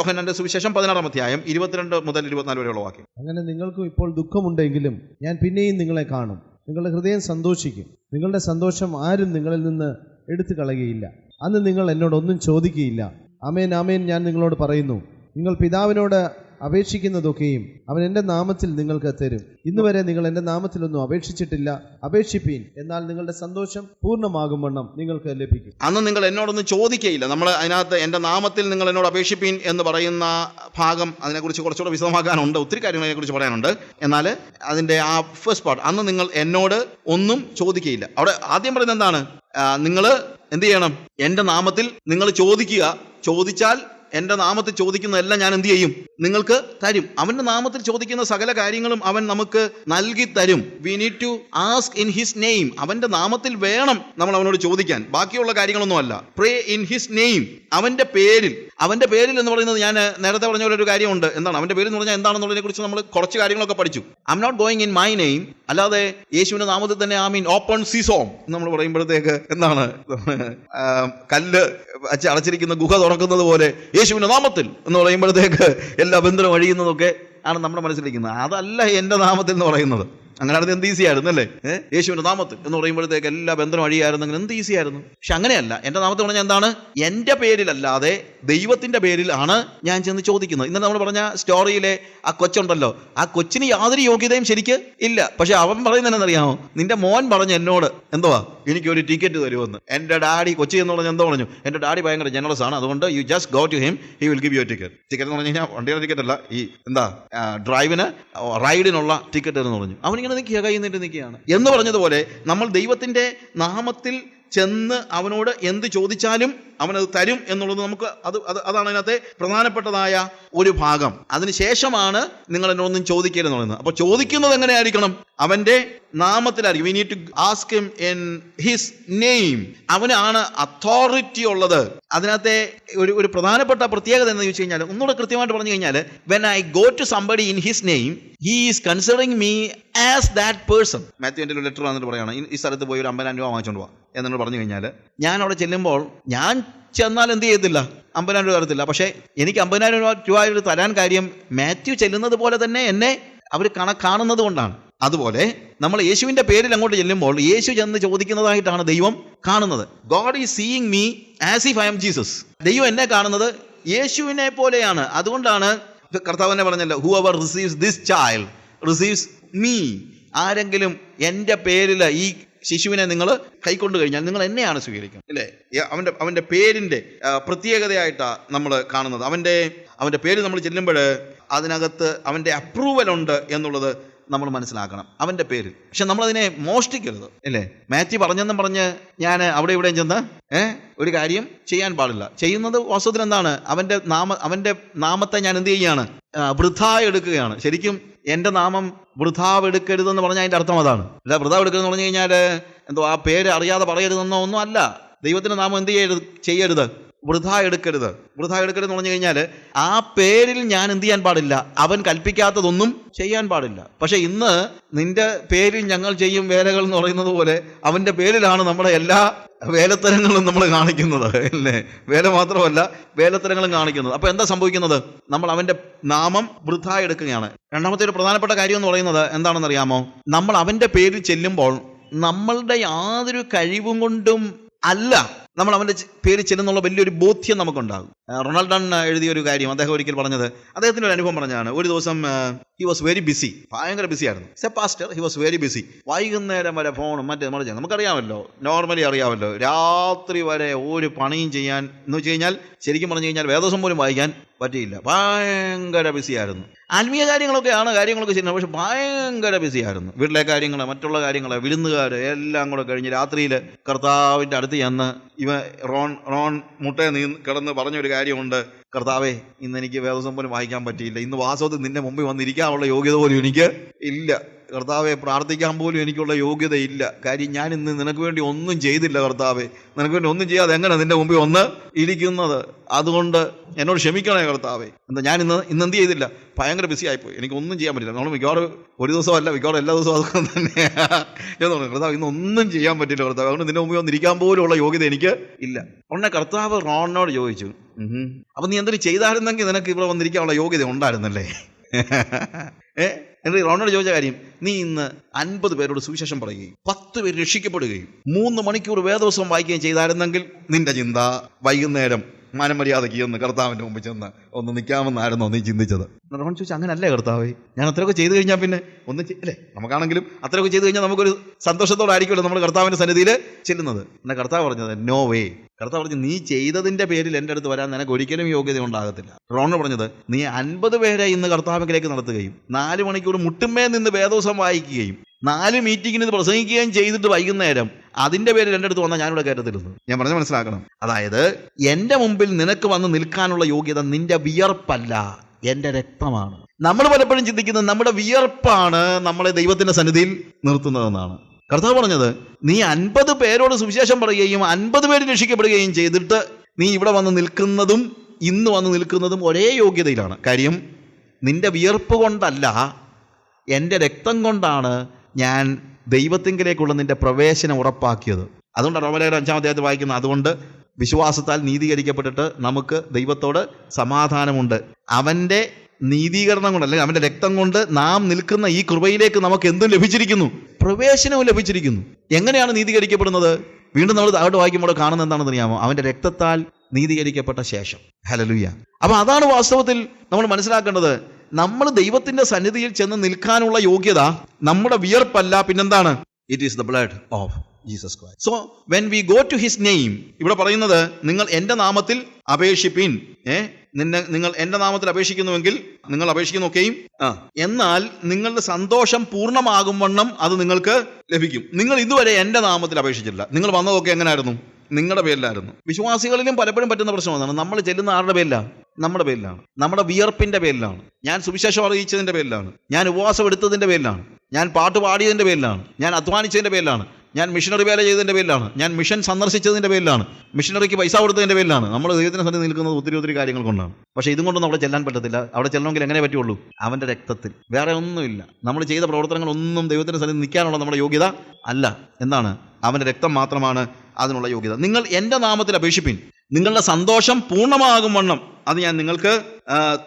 യോഹനന്റെ സുവിശേഷം പതിനാറാം അധ്യായം ഇരുപത്തിരണ്ട് മുതൽ ഇരുപത്തിനാല് വരെയുള്ള വാക്യം. അങ്ങനെ നിങ്ങൾക്കും ഇപ്പോൾ ദുഃഖമുണ്ടെങ്കിലും ഞാൻ പിന്നെയും നിങ്ങളെ കാണും. നിങ്ങളുടെ ഹൃദയം സന്തോഷിക്കും. നിങ്ങളുടെ സന്തോഷം ആരും നിങ്ങളിൽ നിന്ന് എടുത്തു കളയുകയില്ല. അന്ന് നിങ്ങൾ എന്നോടൊന്നും ചോദിക്കുകയില്ല. അമേൻ അമേൻ ഞാൻ നിങ്ങളോട് പറയുന്നു. നിങ്ങൾ പിതാവിനോട് അപേക്ഷിക്കുന്നതൊക്കെയും അവൻ എന്റെ നാമത്തിൽ നിങ്ങൾക്ക് തരും. ഇന്നുവരെ നിങ്ങൾ എന്റെ നാമത്തിലൊന്നും അപേക്ഷിച്ചിട്ടില്ല. അപേക്ഷിപ്പീൻ. എന്നാൽ നിങ്ങളുടെ സന്തോഷം പൂർണമാകും വണ്ണം നിങ്ങൾക്ക് ലഭിക്കും. അന്ന് നിങ്ങൾ എന്നോടൊന്നും ചോദിക്കയില്ല. നമ്മൾ അതിനകത്ത് എന്റെ നാമത്തിൽ നിങ്ങൾ എന്നോട് അപേക്ഷിപ്പീൻ എന്ന് പറയുന്ന ഭാഗം അതിനെക്കുറിച്ച് കുറച്ചുകൂടെ വിശദമാക്കാനുണ്ട്. ഒത്തിരി കാര്യങ്ങൾ അതിനെക്കുറിച്ച് പറയാനുണ്ട്. എന്നാൽ അതിന്റെ ആ ഫസ്റ്റ് പാർട്ട് അന്ന് നിങ്ങൾ എന്നോട് ഒന്നും ചോദിക്കയില്ല. അവിടെ ആദ്യം പറയുന്നത് എന്താണ്? നിങ്ങൾ എന്ത് ചെയ്യണം? എന്റെ നാമത്തിൽ നിങ്ങൾ ചോദിക്കുക. ചോദിച്ചാൽ എന്റെ നാമത്തിൽ ചോദിക്കുന്നതെല്ലാം ഞാൻ എന്ത് ചെയ്യും? നിങ്ങൾക്ക് തരും. അവന്റെ നാമത്തിൽ ചോദിക്കുന്ന സകല കാര്യങ്ങളും അവൻ നമുക്ക് നൽകി തരും. We need to ask in his name അവന്റെ നാമത്തിൽ വേണം നമ്മൾ അവനോട് ചോദിക്കാൻ. ബാക്കിയുള്ള കാര്യങ്ങളൊന്നും അല്ല. പ്രേ ഇൻ ഹിസ് നെയിം അവന്റെ പേരിൽ. അവന്റെ പേരിൽ എന്ന് പറയുന്നത് ഞാൻ നേരത്തെ പറഞ്ഞ ഒരു കാര്യമുണ്ട്. എന്താണ്? അവന്റെ പേര് എന്ന് പറഞ്ഞാൽ എന്താണെന്നുള്ളതിനെ കുറിച്ച് നമ്മൾ കുറച്ച് കാര്യങ്ങളൊക്കെ പഠിച്ചു. I am not going in my name അല്ലാതെ യേശുവിന്റെ നാമത്തിൽ തന്നെ ഐ മീൻ ഓപ്പൺ സീസോം നമ്മൾ പറയുമ്പോഴത്തേക്ക് എന്താണ്? കല്ല് അടച്ചിരിക്കുന്ന ഗുഹ തുറക്കുന്നത് പോലെ യേശുവിന്റെ നാമത്തിൽ എന്ന് പറയുമ്പോഴത്തേക്ക് എല്ലാ ബന്ധനം അഴിയുന്നതൊക്കെ ആണ് നമ്മുടെ മനസ്സിലിരിക്കുന്നത്. അതല്ല എന്റെ നാമത്തിൽ എന്ന് പറയുന്നത്. അങ്ങനെയാണെങ്കിൽ എന്ത് ഈസി ആയിരുന്നു അല്ലേ യേശുവിന്റെ നാമത്തിൽ എന്ന് പറയുമ്പോഴത്തേക്ക് എല്ലാ ബന്ധനം അഴിയായിരുന്നെങ്കിൽ എന്ത് ഈസി ആയിരുന്നു പക്ഷെ അങ്ങനെയല്ല. എന്റെ നാമത്തിൽ പറഞ്ഞാൽ എന്താണ്? എന്റെ പേരിലല്ലാതെ ദൈവത്തിന്റെ പേരിൽ ആണ് ഞാൻ ചെന്ന് ചോദിക്കുന്നത്. ഇന്നലെ നമ്മൾ പറഞ്ഞ സ്റ്റോറിയിലെ ആ കൊച്ചുണ്ടല്ലോ. ആ കൊച്ചിന് യാതൊരു യോഗ്യതയും ശരിക്ക് ഇല്ല. പക്ഷെ അവൻ പറയുന്നതെന്നറിയാമോ നിന്റെ മോൻ പറഞ്ഞു എന്നോട് എന്തുവാ? എനിക്ക് ഒരു ടിക്കറ്റ് തരുമെന്ന്. എന്റെ ഡാഡി കൊച്ചി എന്ന് പറഞ്ഞാൽ എന്തോ പറഞ്ഞു? എന്റെ ഡാഡി ഭയങ്കര ജനറസ് ആണ്. അതുകൊണ്ട് you just go to him he will give you ticket ticket എന്ന് പറഞ്ഞു കഴിഞ്ഞാൽ വണ്ടിയുടെ ടിക്കറ്റ് അല്ല. ഈ എന്താ ഡ്രൈവിന് റൈഡിനുള്ള ടിക്കറ്റ് എന്ന് പറഞ്ഞു. അവനിങ്ങനെ നിൽക്കുക കൈ നീട്ടി നിൽക്കുകയാണ്. എന്ന് പറഞ്ഞതുപോലെ നമ്മൾ ദൈവത്തിന്റെ നാമത്തിൽ ചെന്ന് അവനോട് എന്ത് ചോദിച്ചാലും അവനത് തരും എന്നുള്ളത് നമുക്ക് അത് അതാണ് അതിനകത്തെ പ്രധാനപ്പെട്ടതായ ഒരു ഭാഗം. അതിനുശേഷമാണ് നിങ്ങൾ എന്നോടൊന്നും ചോദിക്കരുതെന്ന് പറയുന്നത്. അപ്പോൾ ചോദിക്കുന്നത് എങ്ങനെയായിരിക്കണം? അവന്റെ നാമത്തിലായിരിക്കും. We need to ask him in his name അവനാണ് അതോറിറ്റി ഉള്ളത്. അതിനകത്തെ ഒരു ഒരു പ്രധാനപ്പെട്ട പ്രത്യേകത എന്ന് ചോദിച്ചു കഴിഞ്ഞാൽ ഒന്നുകൂടെ കൃത്യമായിട്ട് പറഞ്ഞു കഴിഞ്ഞാൽ when I go to somebody in his name he is considering me as that person മാത്യുവിന്റെ ഒരു ലെറ്റർ വന്നിട്ട് പറയുകയാണ് ഈ സ്ഥലത്ത് പോയി ഒരു അമ്പതിനായിരം രൂപ വാങ്ങിച്ചോണ്ട് പോവാം എന്നോട് പറഞ്ഞു കഴിഞ്ഞാൽ ഞാൻ അവിടെ ചെല്ലുമ്പോൾ ഞാൻ ചെന്നാൽ എന്ത് ചെയ്യത്തില്ല? അമ്പതിനായിരം രൂപ തരത്തില്ല. പക്ഷേ എനിക്ക് അമ്പതിനായിരം രൂപ രൂപ തരാൻ കാര്യം മാത്യു ചെല്ലുന്നത് പോലെ തന്നെ എന്നെ അവർ കണ കാണുന്നത് കൊണ്ടാണ്. അതുപോലെ നമ്മൾ യേശുവിന്റെ പേരിൽ അങ്ങോട്ട് ചെല്ലുമ്പോൾ യേശു ചെന്ന് ചോദിക്കുന്നതായിട്ടാണ് ദൈവം കാണുന്നത്. God is seeing me as if I am Jesus ദൈവം എന്നെ കാണുന്നത് യേശുവിനെ പോലെയാണ്. അതുകൊണ്ടാണ് കർത്താവ് തന്നെ പറഞ്ഞല്ലോ whoever receives this child receives me ആരെങ്കിലും എന്റെ പേരിൽ ഈ ശിശുവിനെ നിങ്ങൾ കൈക്കൊണ്ട് കഴിഞ്ഞാൽ നിങ്ങൾ എന്നെയാണ് സ്വീകരിക്കുന്നത്. അല്ലേ? അവന്റെ അവന്റെ പേരിന്റെ പ്രത്യേകതയായിട്ടാണ് നമ്മൾ കാണുന്നത്. അവന്റെ അവന്റെ പേര് നമ്മൾ ചെല്ലുമ്പോൾ അതിനകത്ത് അവന്റെ അപ്രൂവൽ ഉണ്ട് എന്നുള്ളത് നമ്മൾ മനസ്സിലാക്കണം. അവന്റെ പേര്. പക്ഷെ നമ്മളതിനെ മോഷ്ടിക്കരുത്. അല്ലേ മാത്യു പറഞ്ഞെന്നും പറഞ്ഞ് ഞാൻ അവിടെ ഇവിടെയും ചെന്ന് ഒരു കാര്യം ചെയ്യാൻ പാടില്ല. ചെയ്യുന്നത് വാസ്തവത്തിൽ എന്താണ്? അവന്റെ നാമ അവന്റെ നാമത്തെ ഞാൻ എന്ത് ചെയ്യുകയാണ്? വൃഥാ എടുക്കുകയാണ്. ശരിക്കും എന്റെ നാമം വൃഥാവ് എടുക്കരുതെന്ന് പറഞ്ഞാൽ അതിന്റെ അർത്ഥം അതാണ്. അല്ല വൃഥാവ് എടുക്കരുതെന്ന് പറഞ്ഞു കഴിഞ്ഞാൽ എന്തോ ആ പേര് അറിയാതെ പറയരുതെന്നോ ഒന്നും അല്ല. ദൈവത്തിന്റെ നാമം എന്ത് ചെയ്യരുത്? ചെയ്യരുത്. വൃഥാ എടുക്കരുത് വൃഥ എടുക്കരുത് എന്ന് പറഞ്ഞു കഴിഞ്ഞാൽ ആ പേരിൽ ഞാൻ എന്ത് ചെയ്യാൻ പാടില്ല. അവൻ കൽപ്പിക്കാത്തതൊന്നും ചെയ്യാൻ പാടില്ല. പക്ഷെ ഇന്ന് നിന്റെ പേരിൽ ഞങ്ങൾ ചെയ്യും വേലകൾ എന്ന് പറയുന്നത് പോലെ അവന്റെ പേരിലാണ് നമ്മുടെ എല്ലാ വേലത്തരങ്ങളും നമ്മൾ കാണിക്കുന്നത്. അല്ലേ? വേല മാത്രമല്ല വേലത്തരങ്ങളും കാണിക്കുന്നത്. അപ്പോൾ എന്താ സംഭവിക്കുന്നത്? നമ്മൾ അവന്റെ നാമം വൃഥ എടുക്കുകയാണ് രണ്ടാമത്തെ ഒരു പ്രധാനപ്പെട്ട കാര്യം എന്ന് പറയുന്നത് എന്താണെന്ന് അറിയാമോ നമ്മൾ അവന്റെ പേരിൽ ചെല്ലുമ്പോൾ നമ്മളുടെ യാതൊരു കഴിവും കൊണ്ടും അല്ല. നമ്മൾ അവന്റെ പേര് ചെല്ലുന്നുള്ള വലിയൊരു ബോധ്യം നമുക്കുണ്ടാകും. റൊണാൾഡൺ എഴുതിയ ഒരു കാര്യം അദ്ദേഹം ഒരിക്കൽ പറഞ്ഞത് അദ്ദേഹത്തിന്റെ ഒരു അനുഭവം പറഞ്ഞാണ് ഒരു ദിവസം ഹി വാസ് വെരി ബിസി ഭയങ്കര ബിസി ആയിരുന്നു. Say pastor he was very busy വൈകുന്നേരം വരെ ഫോണും മറ്റേ മറിച്ച് നമുക്കറിയാമല്ലോ. നോർമലി അറിയാമല്ലോ. രാത്രി വരെ ഒരു പണിയും ചെയ്യാൻ എന്ന് വെച്ച് കഴിഞ്ഞാൽ ശരിക്കും പറഞ്ഞു കഴിഞ്ഞാൽ വേദസം പോലും വായിക്കാൻ പറ്റിയില്ല. ഭയങ്കര ബിസി ആയിരുന്നു. ആത്മീയ കാര്യങ്ങളൊക്കെയാണ് കാര്യങ്ങളൊക്കെ ചെയ്യുന്നത്. പക്ഷെ ഭയങ്കര ബിസി ആയിരുന്നു. വീട്ടിലെ കാര്യങ്ങൾ മറ്റുള്ള കാര്യങ്ങൾ വിരുന്നുകാർ എല്ലാം കൂടെ കഴിഞ്ഞ് രാത്രിയിൽ കർത്താവിന്റെ അടുത്ത് ചെന്ന് ഇവ റോൺ റോൺ മുട്ടയെ നീ കിടന്ന് പറഞ്ഞൊരു കാര്യമുണ്ട്. കർത്താവേ ഇന്ന് എനിക്ക് വേദസം പോലും വായിക്കാൻ പറ്റിയില്ല. ഇന്ന് വാസവത്തിൽ നിന്റെ മുമ്പിൽ വന്നിരിക്കാനുള്ള യോഗ്യത പോലും എനിക്ക് ഇല്ല. കർത്താവെ പ്രാർത്ഥിക്കാൻ പോലും എനിക്കുള്ള യോഗ്യത ഇല്ല. കാര്യം ഞാൻ ഇന്ന് നിനക്ക് വേണ്ടി ഒന്നും ചെയ്തില്ല കർത്താവെ. നിനക്ക് വേണ്ടി ഒന്നും ചെയ്യാതെ എങ്ങനെ നിന്റെ മുമ്പിൽ വന്ന് ഇരിക്കുന്നത്? അതുകൊണ്ട് എന്നോട് ക്ഷമിക്കണേ കർത്താവെ. എന്താ ഞാൻ ഇന്ന് ഇന്ന് എന്ത് ചെയ്തില്ല? ഭയങ്കര ബിസി ആയിപ്പോയി. എനിക്ക് ഒന്നും ചെയ്യാൻ പറ്റില്ല. നമ്മൾ മിക്കവാറും ഒരു ദിവസം അല്ല മിക്കവാറും എല്ലാ ദിവസവും അതൊക്കെ തന്നെ. എന്ന് പറഞ്ഞു കർത്താവ് ഇന്ന് ഒന്നും ചെയ്യാൻ പറ്റില്ല കർത്താവ്. അതുകൊണ്ട് നിന്റെ മുമ്പിൽ വന്നിരിക്കാൻ ഉള്ള യോഗ്യത എനിക്ക് ഇല്ല. ഉടനെ കർത്താവ് റോണിനോട് ചോദിച്ചു. അപ്പൊ നീ എന്തൊരു ചെയ്തായിരുന്നെങ്കിൽ നിനക്ക് ഇവിടെ വന്നിരിക്കാനുള്ള യോഗ്യത ഉണ്ടായിരുന്നല്ലേ? ഏ? എന്നിട്ട് റോണോട് ചോദിച്ച കാര്യം നീ ഇന്ന് അൻപത് പേരോട് സുവിശേഷം പറയുകയും പത്ത് പേര് രക്ഷിക്കപ്പെടുകയും മൂന്ന് മണിക്കൂർ വേദവസം വായിക്കുകയും ചെയ്തായിരുന്നെങ്കിൽ നിന്റെ ചിന്ത വൈകുന്നേരം മനമര്യാദയ്ക്ക് ഒന്ന് കർത്താവിന്റെ മുമ്പ് ചെന്ന് ഒന്ന് നിൽക്കാമെന്നായിരുന്നു നീ ചിന്തിച്ചത്. റോൺ ചോദിച്ചാൽ അങ്ങനല്ലേ കർത്താവേ? ഞാൻ അത്രയൊക്കെ ചെയ്തു കഴിഞ്ഞാൽ പിന്നെ ഒന്ന് അല്ലേ നമുക്കാണെങ്കിലും അത്രയൊക്കെ ചെയ്തു കഴിഞ്ഞാൽ നമുക്കൊരു സന്തോഷത്തോടെ സന്തോഷത്തോടായിരിക്കുമല്ലോ നമ്മൾ കർത്താവിന്റെ സന്നിധിയിൽ ചെല്ലുന്നത്. എന്നാൽ കർത്താവ് പറഞ്ഞത് നോ വേ കർത്താവ് പറഞ്ഞു നീ ചെയ്തതിന്റെ പേരിൽ എന്റെ അടുത്ത് വരാൻ നിനക്ക് ഒരിക്കലും യോഗ്യത ഉണ്ടാകത്തില്ല. റോണ് പറഞ്ഞത് നീ അൻപത് പേരെ ഇന്ന് കർത്താവിലേക്ക് നടത്തുകയും നാല് മണിക്കൂർ മുട്ടുമേ നിന്ന് വേദോസം വായിക്കുകയും നാല് മീറ്റിങ്ങിന് ഇത് പ്രസംഗിക്കുകയും ചെയ്തിട്ട് വൈകുന്നേരം അതിന്റെ പേരിൽ രണ്ടെടുത്ത് അടുത്ത് വന്നാൽ ഞാനിവിടെ കയറ്റത്തിരുന്നു ഞാൻ പറഞ്ഞ മനസ്സിലാക്കണം. അതായത് എന്റെ മുമ്പിൽ നിനക്ക് വന്ന് നിൽക്കാനുള്ള യോഗ്യത നിന്റെ വിയർപ്പല്ല എന്റെ രക്തമാണ്. നമ്മൾ പലപ്പോഴും ചിന്തിക്കുന്നത് നമ്മുടെ വിയർപ്പാണ് നമ്മളെ ദൈവത്തിന്റെ സന്നിധിയിൽ നിർത്തുന്നതെന്നാണ്. കർത്താവ് പറഞ്ഞത് നീ അൻപത് പേരോട് സുവിശേഷം പറയുകയും അൻപത് പേര് രക്ഷിക്കപ്പെടുകയും ചെയ്തിട്ട് നീ ഇവിടെ വന്ന് നിൽക്കുന്നതും ഇന്ന് വന്ന് നിൽക്കുന്നതും ഒരേ യോഗ്യതയിലാണ്. കാര്യം നിന്റെ വിയർപ്പ് കൊണ്ടല്ല എന്റെ രക്തം കൊണ്ടാണ് ഞാൻ ദൈവത്തിങ്കിലേക്കുള്ള നിന്റെ പ്രവേശനം ഉറപ്പാക്കിയത്. അതുകൊണ്ട് റോമലേഖനം അഞ്ചാം അദ്ദേഹത്തെ വായിക്കുന്നത്. അതുകൊണ്ട് വിശ്വാസത്താൽ നീതീകരിക്കപ്പെട്ടിട്ട് നമുക്ക് ദൈവത്തോട് സമാധാനമുണ്ട്. അവന്റെ നീതീകരണം കൊണ്ട് അല്ലെങ്കിൽ അവന്റെ രക്തം കൊണ്ട് നാം നിൽക്കുന്ന ഈ കൃപയിലേക്ക് നമുക്ക് എന്തും ലഭിച്ചിരിക്കുന്നു. പ്രവേശനവും ലഭിച്ചിരിക്കുന്നു. എങ്ങനെയാണ് നീതീകരിക്കപ്പെടുന്നത്? വീണ്ടും നമ്മൾ താഴോട്ട് വായിക്കുമ്പോൾ കാണുന്നത് എന്താണെന്ന് അറിയാമോ? അവന്റെ രക്തത്താൽ നീതീകരിക്കപ്പെട്ട ശേഷം. ഹലലുയ്യ അപ്പോൾ അതാണ് വാസ്തവത്തിൽ നമ്മൾ മനസ്സിലാക്കേണ്ടത്. നമ്മൾ ദൈവത്തിന്റെ സന്നിധിയിൽ ചെന്ന് നിൽക്കാനുള്ള യോഗ്യത നമ്മുടെ വിയർപ്പല്ല പിന്നെന്താണ്? It is the blood of Jesus Christ so when we go to his name ഇവിടെ പറയുന്നത് നിങ്ങൾ എന്റെ നാമത്തിൽ അപേക്ഷിപ്പിൻ. ഏ? നിന്നെ നിങ്ങൾ എന്റെ നാമത്തിൽ അപേക്ഷിക്കുന്നുവെങ്കിൽ നിങ്ങൾ അപേക്ഷിക്കുന്നൊക്കെയും ആ. എന്നാൽ നിങ്ങളുടെ സന്തോഷം പൂർണമാകും വണ്ണം അത് നിങ്ങൾക്ക് ലഭിക്കും. നിങ്ങൾ ഇതുവരെ എന്റെ നാമത്തിൽ അപേക്ഷിച്ചില്ല നിങ്ങൾ വന്നതൊക്കെ എങ്ങനെയായിരുന്നു നിങ്ങളുടെ പേരിലായിരുന്നു. വിശ്വാസികളിലും പലപ്പോഴും പറ്റുന്ന പ്രശ്നം അതാണ് നമ്മൾ ചെല്ലുന്ന ആരുടെ പേരിലാണ്? നമ്മുടെ പേരിലാണ്. നമ്മുടെ വിയർപ്പിന്റെ പേരിലാണ്. ഞാൻ സുവിശേഷം അറിയിച്ചതിന്റെ പേരിലാണ്. ഞാൻ ഉപവാസം എടുത്തതിന്റെ പേരിലാണ്. ഞാൻ പാട്ട് പാടിയതിന്റെ പേരിലാണ്. ഞാൻ അധ്വാനിച്ചതിന്റെ പേരിലാണ്. ഞാൻ മിഷനറി വേല ചെയ്തതിന്റെ പേരിലാണ്. ഞാൻ മിഷൻ സന്ദർശിച്ചതിന്റെ പേരിലാണ്. മിഷനറിക്ക് പൈസ കൊടുത്തതിന്റെ പേരിലാണ്. നമ്മൾ ദൈവത്തിന് സന്ധി നിൽക്കുന്നത് ഒത്തിരി ഒത്തിരി കാര്യങ്ങൾ കൊണ്ടാണ്. പക്ഷേ ഇതും കൊണ്ടൊന്നും അവിടെ ചെല്ലാൻ പറ്റത്തില്ല. അവിടെ ചെല്ലണമെങ്കിൽ എങ്ങനെ പറ്റുള്ളൂ? അവന്റെ രക്തത്തിൽ. വേറെ ഒന്നുമില്ല. നമ്മൾ ചെയ്ത പ്രവർത്തനങ്ങളൊന്നും ദൈവത്തിന് സന്നിധി നിൽക്കാനുള്ള നമ്മുടെ യോഗ്യത അല്ല. എന്താണ്? അവന്റെ രക്തം മാത്രമാണ് അതിനുള്ള യോഗ്യത. നിങ്ങൾ എന്റെ നാമത്തിൽ അപേക്ഷിപ്പിൻ. നിങ്ങളുടെ സന്തോഷം പൂർണമാകും വണ്ണം. അത് ഞാൻ നിങ്ങൾക്ക്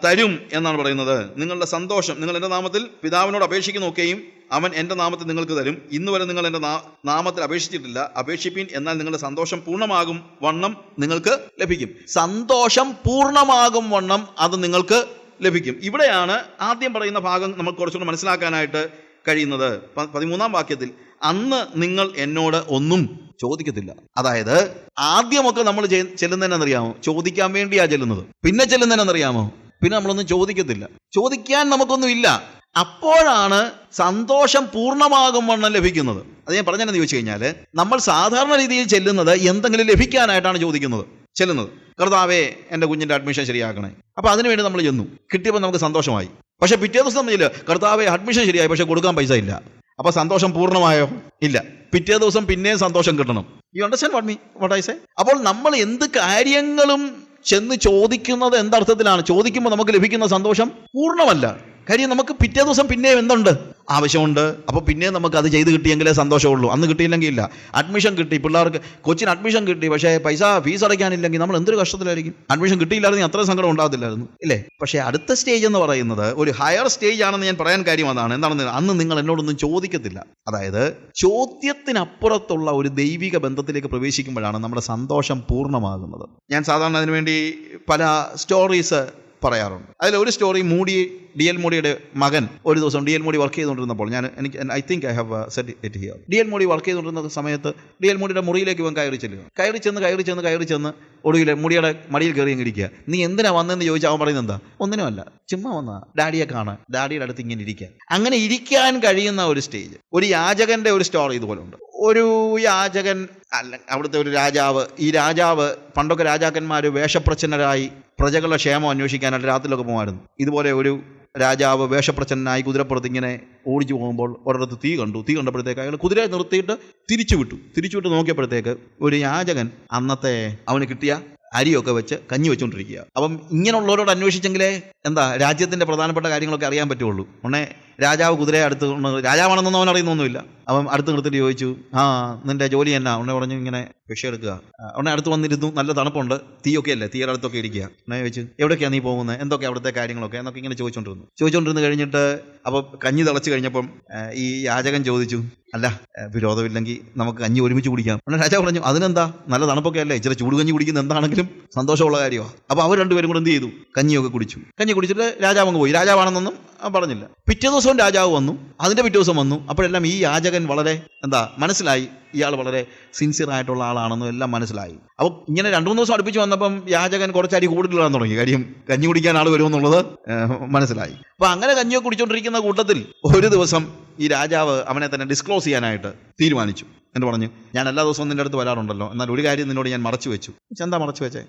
തരും എന്നാണ് പറയുന്നത്. നിങ്ങളുടെ സന്തോഷം നിങ്ങൾ എന്റെ നാമത്തിൽ പിതാവിനോട് അപേക്ഷിക്കുന്നൊക്കെയും അവൻ എന്റെ നാമത്തിൽ നിങ്ങൾക്ക് തരും. ഇന്ന് വരെ നിങ്ങൾ എന്റെ നാമത്തിൽ അപേക്ഷിച്ചിട്ടില്ല. അപേക്ഷിപ്പിൻ എന്നാൽ നിങ്ങളുടെ സന്തോഷം പൂർണമാകും വണ്ണം നിങ്ങൾക്ക് ലഭിക്കും. സന്തോഷം പൂർണമാകും വണ്ണം അത് നിങ്ങൾക്ക് ലഭിക്കും. ഇവിടെയാണ് ആദ്യം പറയുന്ന ഭാഗം നമുക്ക് കുറച്ചുകൂടെ മനസ്സിലാക്കാനായിട്ട് കഴിയുന്നത്. പതിമൂന്നാം വാക്യത്തിൽ അന്ന് നിങ്ങൾ എന്നോട് ഒന്നും ചോദിക്കത്തില്ല. അതായത് ആദ്യമൊക്കെ നമ്മൾ ചെല്ലുന്നതിനെന്നറിയാമോ? ചോദിക്കാൻ വേണ്ടിയാ ചെല്ലുന്നത്. പിന്നെ ചെല്ലുന്നതിനെന്നറിയാമോ? പിന്നെ നമ്മളൊന്നും ചോദിക്കത്തില്ല. ചോദിക്കാൻ നമുക്കൊന്നും ഇല്ല. അപ്പോഴാണ് സന്തോഷം പൂർണമാകും വണ്ണം ലഭിക്കുന്നത്. അത് ഞാൻ പറഞ്ഞതെന്ന് ചോദിച്ചു കഴിഞ്ഞാൽ നമ്മൾ സാധാരണ രീതിയിൽ ചെല്ലുന്നത് എന്തെങ്കിലും ലഭിക്കാനായിട്ടാണ് ചോദിക്കുന്നത്. ചെല്ലുന്നത്. കർത്താവേ എന്റെ കുഞ്ഞിന്റെ അഡ്മിഷൻ ശരിയാക്കണേ. അപ്പോൾ അതിനുവേണ്ടി നമ്മൾ ചെന്നു. കിട്ടിയപ്പോൾ നമുക്ക് സന്തോഷമായി. പക്ഷേ പിറ്റേ ദിവസം നമ്മൾ കർത്താവേ അഡ്മിഷൻ ശരിയായി. പക്ഷേ കൊടുക്കാൻ പൈസ ഇല്ല. അപ്പോൾ സന്തോഷം പൂർണമായോ? ഇല്ല. പിറ്റേ ദിവസം പിന്നെയും സന്തോഷം കിട്ടണം. You understand what me what I say അപ്പോൾ നമ്മൾ എന്ത് കാര്യങ്ങളും ചെന്ന് ചോദിക്കുന്നത് എന്തർത്ഥത്തിലാണ്? ചോദിക്കുമ്പോൾ നമുക്ക് ലഭിക്കുന്ന സന്തോഷം പൂർണമല്ല. കാര്യം നമുക്ക് പിറ്റേ ദിവസം പിന്നെയും എന്തുണ്ട്? ആവശ്യമുണ്ട്. അപ്പോൾ പിന്നെ നമുക്ക് അത് ചെയ്ത് കിട്ടിയെങ്കിലേ സന്തോഷമുള്ളൂ. അന്ന് കിട്ടിയില്ലെങ്കിൽ ഇല്ല. അഡ്മിഷൻ കിട്ടി. പിള്ളേർക്ക് കൊച്ചിന് അഡ്മിഷൻ കിട്ടി. പക്ഷേ പൈസ ഫീസ് അടയ്ക്കാനില്ലെങ്കിൽ നമ്മൾ എന്തൊരു കഷ്ടത്തിലായിരിക്കും? അഡ്മിഷൻ കിട്ടിയില്ലായിരുന്നു അത്ര സങ്കടം ഉണ്ടാകത്തില്ലായിരുന്നു. ഇല്ലേ? പക്ഷേ അടുത്ത സ്റ്റേജ് എന്ന് പറയുന്നത് ഒരു ഹയർ സ്റ്റേജ് ആണെന്ന് ഞാൻ പറയാൻ കാര്യം അതാണ്. എന്താണെന്ന് അന്ന് നിങ്ങൾ എന്നോടൊന്നും ചോദിക്കത്തില്ല. അതായത് ചോദ്യത്തിനപ്പുറത്തുള്ള ഒരു ദൈവിക ബന്ധത്തിലേക്ക് പ്രവേശിക്കുമ്പോഴാണ് നമ്മുടെ സന്തോഷം പൂർണമാകുന്നത്. ഞാൻ സാധാരണ അതിനുവേണ്ടി പല സ്റ്റോറീസ് പറയാറുണ്ട്. അതിൽ ഒരു സ്റ്റോറി മൂടി ഡി എൽ മോഡിയുടെ മകൻ ഒരു ദിവസം ഡി എൽ മോഡി വർക്ക് ചെയ്തുകൊണ്ടിരുന്നപ്പോൾ ഞാൻ എനിക്ക് I think I have set it here D L mode work ചെയ്തുകൊണ്ടിരുന്ന സമയത്ത് ഡി എൽ മോഡിയുടെ മുറിയിലേക്ക് ഇവൻ കയറി ചെല്ലുക കയറി ചെന്ന് കയറി ചെന്ന് കയറി ചെന്ന് ഒടുവിൽ മുടിയുടെ മടിയിൽ കയറി ഇരിക്കുക നീ എന്തിനാ വന്നതെന്ന് ചോദിച്ചാൽ അവൻ പറയുന്നത് എന്താ? ഒന്നിനുമല്ല. ചുമ്മാ വന്ന ഡാഡിയെ കാണാൻ. ഡാഡിയുടെ അടുത്ത് ഇങ്ങനെ ഇരിക്കാൻ അങ്ങനെ ഇരിക്കാൻ കഴിയുന്ന ഒരു സ്റ്റേജ് ഒരു യാചകന്റെ ഒരു സ്റ്റോറി ഇതുപോലെ ഉണ്ട് ഒരു യാചകൻ അല്ല അവിടുത്തെ ഒരു രാജാവ് ഈ രാജാവ് പണ്ടൊക്കെ രാജാക്കന്മാർ വേഷപ്രച്ഛന്നരായി പ്രജകളുടെ ക്ഷേമം അന്വേഷിക്കാനായിട്ട് രാത്രിയിലൊക്കെ പോകുമായിരുന്നു ഇതുപോലെ ഒരു രാജാവ് വേഷപ്രച്ഛന്നായി കുതിരപ്പുറത്ത് ഇങ്ങനെ ഓടിച്ചു പോകുമ്പോൾ ഒരിടത്ത് തീ കണ്ടു. തീ കണ്ടപ്പോഴത്തേക്ക് അയാൾ കുതിരയെ നിർത്തിയിട്ട് തിരിച്ചു വിട്ടു. തിരിച്ചു വിട്ട് നോക്കിയപ്പോഴത്തേക്ക് ഒരു യാചകൻ അന്നത്തെ അവന് കിട്ടിയ അരിയൊക്കെ വെച്ച് കഞ്ഞി വെച്ചുകൊണ്ടിരിക്കുക അപ്പം ഇങ്ങനെയുള്ളവരോട് അന്വേഷിച്ചെങ്കിലേ എന്താ രാജ്യത്തിന്റെ പ്രധാനപ്പെട്ട കാര്യങ്ങളൊക്കെ അറിയാൻ പറ്റുള്ളൂ. ഉടനെ രാജാവ് കുതിരയെ അടുത്ത് രാജാവാണെന്നൊന്നും അവൻ അറിയുന്നൊന്നുമില്ല. അവൻ അടുത്ത് നിർത്തിട്ട് ചോദിച്ചു ആ നിന്റെ ജോലി എന്നാ? ഉടനെ പറഞ്ഞു ഇങ്ങനെ എടുക്കുക. ഉടനെ അടുത്ത് വന്നിരുന്നു നല്ല തണുപ്പുണ്ട് തീയൊക്കെ അല്ലേ തീയുടെ അടുത്തൊക്കെ ഇരിക്കുക. ഉടനെ ചോദിച്ചു എവിടേക്കാണ് നീ പോകുന്നത് എന്തൊക്കെ അവിടുത്തെ കാര്യങ്ങളൊക്കെ? എന്നൊക്കെ ഇങ്ങനെ ചോദിച്ചുകൊണ്ടിരുന്നു ചോദിച്ചോണ്ടിരുന്ന് കഴിഞ്ഞിട്ട് അപ്പോൾ കഞ്ഞി തിളച്ച് കഴിഞ്ഞപ്പം ഈ യാചകൻ ചോദിച്ചു അല്ല വിരോധമില്ലെങ്കിൽ നമുക്ക് കഞ്ഞി ഒരുമിച്ച് കുടിക്കാം. ഉടനെ രാജാവ് പറഞ്ഞു അതിനെന്താ? നല്ല തണുപ്പൊക്കെ അല്ലേ? ഇച്ചിരി ചൂട് കഞ്ഞി കുടിക്കുന്ന എന്താണെങ്കിലും സന്തോഷമുള്ള കാര്യമാണ് അപ്പോൾ അവർ രണ്ടുപേരും കൂടെ എന്ത് ചെയ്തു? കഞ്ഞിയൊക്കെ കുടിച്ചു. കഞ്ഞി കുടിച്ചിട്ട് രാജാവ് അങ്ങ് പോയി. രാജാവാണെന്നൊന്നും പറഞ്ഞില്ല. പിറ്റേ ദിവസവും രാജാവ് വന്നു. അതിന്റെ പിറ്റേ ദിവസം വന്നു. അപ്പോഴെല്ലാം ഈ യാചകൻ വളരെ എന്താ മനസ്സിലായി. ഇയാൾ വളരെ സിൻസിയർ ആയിട്ടുള്ള ആളാണെന്നും എല്ലാം മനസ്സിലായി. അപ്പോൾ ഇങ്ങനെ രണ്ടു മൂന്ന് ദിവസം അടുപ്പിച്ച് വന്നപ്പം യാചകൻ കുറച്ചടി കൂടുതലാണ് തുടങ്ങി. കാര്യം കഞ്ഞി കുടിക്കാൻ ആൾ വരുമെന്നുള്ളത് മനസ്സിലായി. അപ്പോൾ അങ്ങനെ കഞ്ഞിയൊക്കെ കുടിച്ചുകൊണ്ടിരിക്കുന്ന കൂട്ടത്തിൽ ഒരു ദിവസം ഈ രാജാവ് അവനെ തന്നെ ഡിസ്ക്ലോസ് ചെയ്യാനായിട്ട് തീരുമാനിച്ചു. എന്ന് പറഞ്ഞു. ഞാൻ എല്ലാ ദിവസവും നിന്റെ അടുത്ത് വരാറുണ്ടല്ലോ. എന്നാൽ ഒരു കാര്യം നിന്നോട് ഞാൻ മറച്ചു വെച്ചു. എന്താ മറച്ചു വെച്ചേ?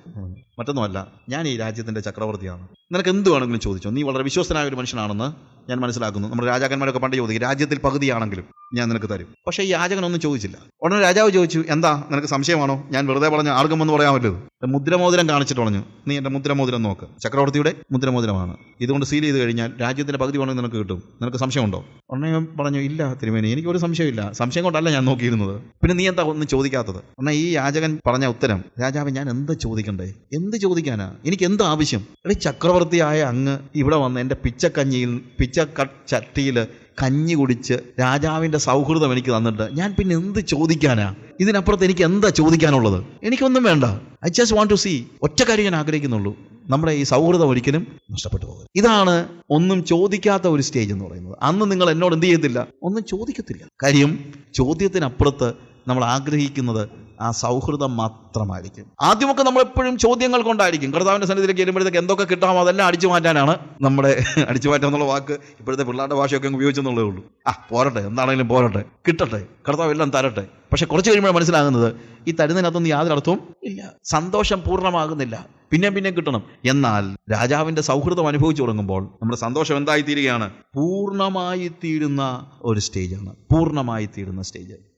മറ്റൊന്നുമല്ല. ഞാൻ ഈ രാജ്യത്തിന്റെ ചക്രവർത്തിയാണ്. നിനക്ക് എന്ത് വേണമെങ്കിലും ചോദിച്ചു. നീ വളരെ വിശ്വസ്തനായ ഒരു മനുഷ്യനാണെന്ന് ഞാൻ മനസ്സിലാക്കുന്നു. നമ്മുടെ രാജാക്കന്മാരൊക്കെ പണ്ട് ചോദിക്കും രാജ്യത്തിൽ പകുതിയാണെങ്കിലും ഞാൻ നിനക്ക് തരും. പക്ഷേ ഈ യാചകനൊന്നും ചോദിച്ചില്ല. ഉടനെ രാജാവ് ചോദിച്ചു എന്താ? നിനക്ക് സംശയമാണോ? ഞാൻ വെറുതെ പറഞ്ഞ ആർക്കും എന്ന് പറയാൻ പറ്റരുത് മുദ്രമോതിരം കാണിച്ചിട്ട് പറഞ്ഞു നീ എന്റെ മുദ്രമോതിരം നോക്ക്. ചക്രവർത്തിയുടെ മുദ്രമോതിരമാണ്. ഇതുകൊണ്ട് സീൽ ചെയ്ത് കഴിഞ്ഞാൽ രാജ്യത്തിന്റെ പകുതി വേണമെങ്കിൽ നിനക്ക് കിട്ടും. നിനക്ക് സംശയമുണ്ടോ? ഉടനെ പറഞ്ഞു ഇല്ല തിരുമേനി എനിക്ക് ഒരു സംശയമില്ല. സംശയം കൊണ്ടല്ല ഞാൻ നോക്കിയിരുന്നത്. പിന്നെ നീ എന്താ ഒന്നും ചോദിക്കാത്തത്? എന്നാൽ ഈ യാചകൻ പറഞ്ഞ ഉത്തരം രാജാവ് ഞാൻ എന്ത് ചോദിക്കണ്ടേ? എന്ത് ചോദിക്കാനാ? എനിക്ക് എന്ത് ആവശ്യം? എടീ ചക്രവർത്തിയായ അങ്ങ് ഇവിടെ വന്ന് എന്റെ പിച്ചക്കഞ്ഞിയിൽ പിച്ച ചട്ടിയിൽ കഞ്ഞി കുടിച്ച് രാജാവിന്റെ സൗഹൃദം എനിക്ക് തന്നിട്ട് ഞാൻ പിന്നെ എന്ത് ചോദിക്കാനാ? ഇതിനപ്പുറത്ത് എനിക്ക് എന്താ ചോദിക്കാനുള്ളത്? എനിക്കൊന്നും വേണ്ട. I just want to see ഒറ്റ കാര്യം ഞാൻ ആഗ്രഹിക്കുന്നുള്ളൂ. നമ്മുടെ ഈ സൗഹൃദം ഒരിക്കലും നഷ്ടപ്പെട്ടു പോകും ഇതാണ് ഒന്നും ചോദിക്കാത്ത ഒരു സ്റ്റേജ് എന്ന് പറയുന്നത്. അന്ന് നിങ്ങൾ എന്നോട് എന്ത് ചെയ്യത്തില്ല ഒന്നും ചോദിക്കത്തില്ല. കാര്യം ചോദ്യത്തിനപ്പുറത്ത് നമ്മൾ ആഗ്രഹിക്കുന്നത് ആ സൗഹൃദം മാത്രമായിരിക്കും. ആദ്യമൊക്കെ നമ്മൾ എപ്പോഴും ചോദ്യങ്ങൾ കൊണ്ടായിരിക്കും. കർത്താവിന്റെ സന്നിധിയിലേക്ക് വരുമ്പോഴത്തേക്ക് എന്തൊക്കെ കിട്ടാമോ അതെല്ലാം അടിച്ചു മാറ്റാനാണ് നമ്മുടെ അടിച്ചു മാറ്റാം എന്നുള്ള വാക്ക് ഇപ്പോഴത്തെ പിള്ളേരുടെ ഭാഷയൊക്കെ ഉപയോഗിച്ചെന്നുള്ളേ ഉള്ളൂ. ആ പോരട്ടെ. എന്താണെങ്കിലും പോരട്ടെ. കിട്ടട്ടെ. കർത്താവ് എല്ലാം തരട്ടെ. പക്ഷെ കുറച്ച് കഴിയുമ്പോൾ മനസ്സിലാകുന്നത് ഈ തരുന്നതിനകത്തൊന്നും യാതൊരു അർത്ഥവും ഇല്ല. സന്തോഷം പൂർണമാകുന്നില്ല. പിന്നെ പിന്നെ കിട്ടണം. എന്നാൽ രാജാവിന്റെ സൗഹൃദം അനുഭവിച്ചു തുടങ്ങുമ്പോൾ നമ്മുടെ സന്തോഷം എന്തായി തീരുകയാണ് പൂർണമായി തീരുന്ന ഒരു സ്റ്റേജാണ് പൂർണമായി തീരുന്ന സ്റ്റേജ്